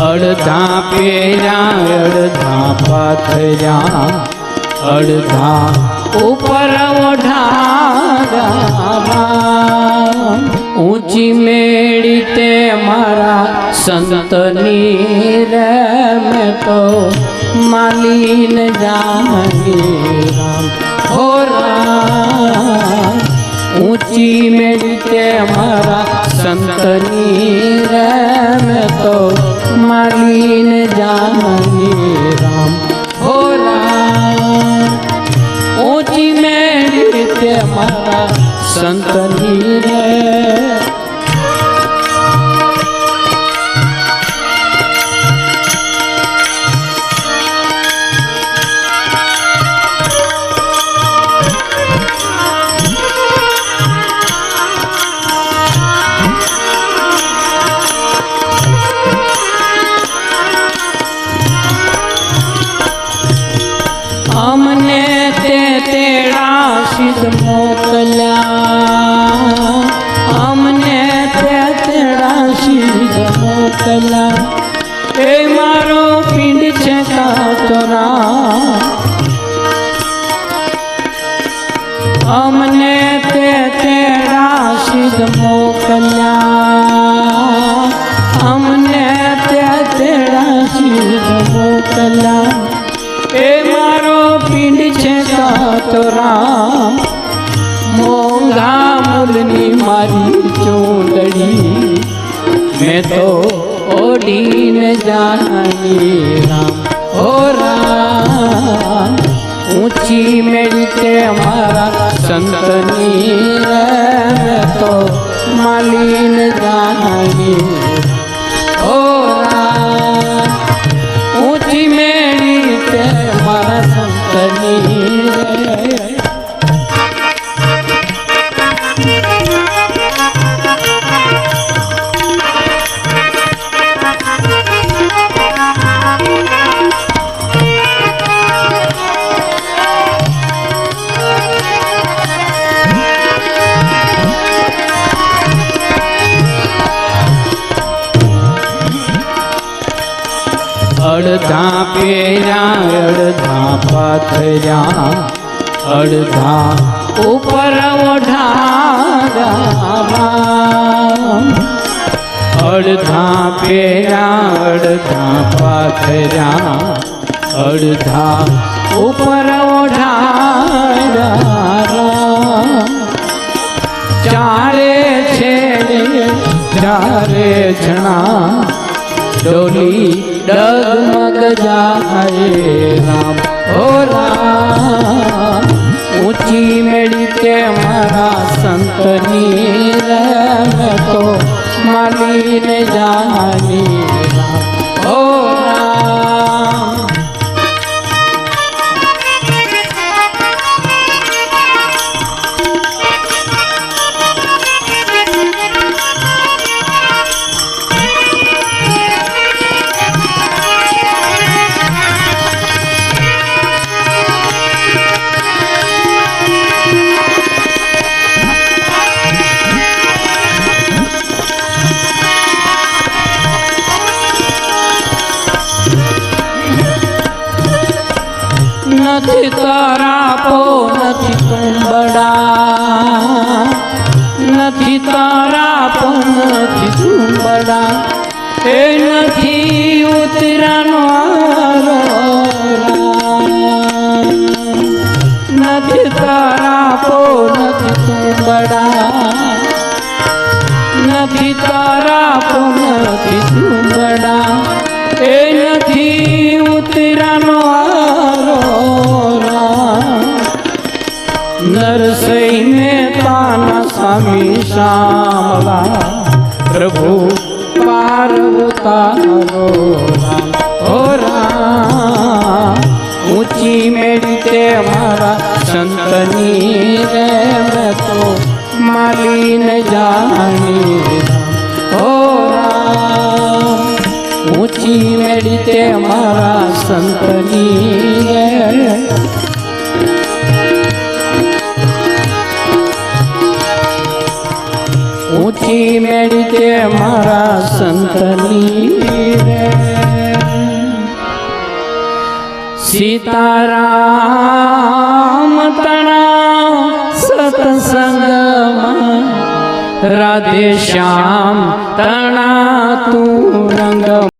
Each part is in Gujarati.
અડધા પેર્યા અડધા પાથર્યા અડધા ઉપર ઓઢારા ઊંચી મેળી તે મારા સંતની રે મેં તો માલીન જાની રામ હો રામ ઊંચી મેળી તે મારા સંતની રે મેં તો मलिन जाने राम हो राम। ऊँची मेरी ते मारा संतनी तो राम मोंगा मुलनी मारी चोदड़ी। मैं तो ओडी न जानी राम। ओ राम, ऊँची मेरी ते हमारा संतनी मैं तो मालीन जानी। ओ राम, ऊँची मेरी ते हमारा રે અડધા પેર્યા અડધા પથર્યા અડધા ઉપર ઓઢારા અડધા પેર્યા અડધા પથર્યા અડધા ઉપર ઓઢારા ચારે છે ચારે જણા, ડોલી ડગમગ जा राम। हो राम, ऊँची मेड़ी के मारा संत नीर तो माली ने जानी राम। નથી તારાપો નથી તુંબડા નથી તારાપો નથી તુંબડા એ નથી ઉતરાનો આરો નથી તારાપો નથી તુંબડા નથી તારાપો નથી स्वामी श्यामला। प्रभु, पार्वता हो राम। ऊँची मेरी ते मारा संतनी रे मैं तो माली न जानी हो ऊँची मेरी ते मारा संतनी रे ઊંચી મેળી કે મારા સંતની સીતારામ તણા સતસંગમાં રાધે શ્યામ તણા તું રંગ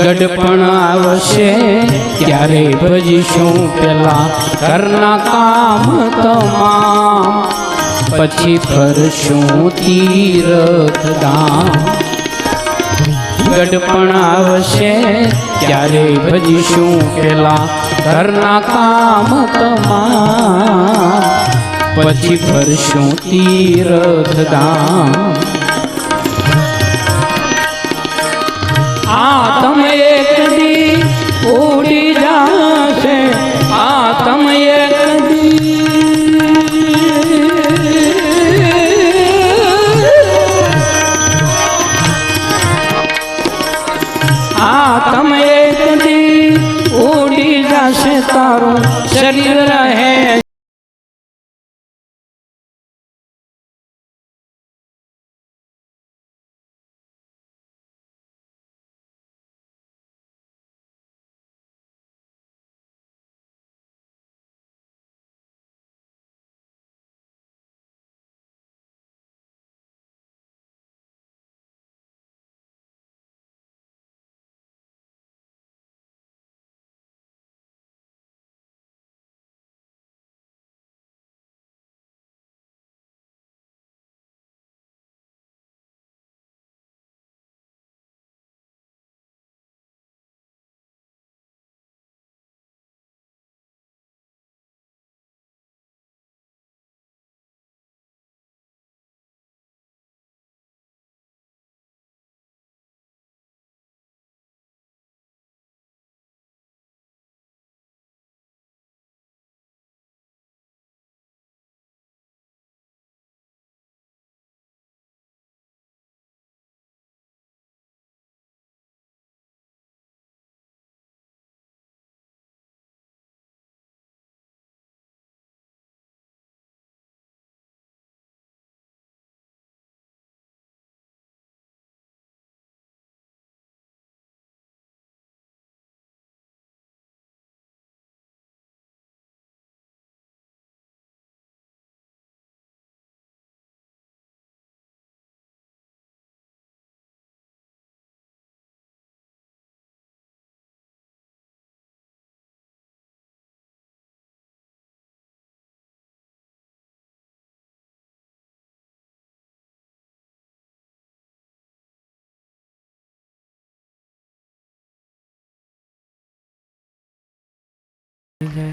ગડપણ આવશે, ત્યારે ભજીશું પેલા ઘરના કામ તમામ. પછી ફરશું તીરથ ધામ ગડપણ આવશે, ત્યારે ભજીશું પેલા ઘરના કામ તમામ. પછી ફરશું તીરથ Okay.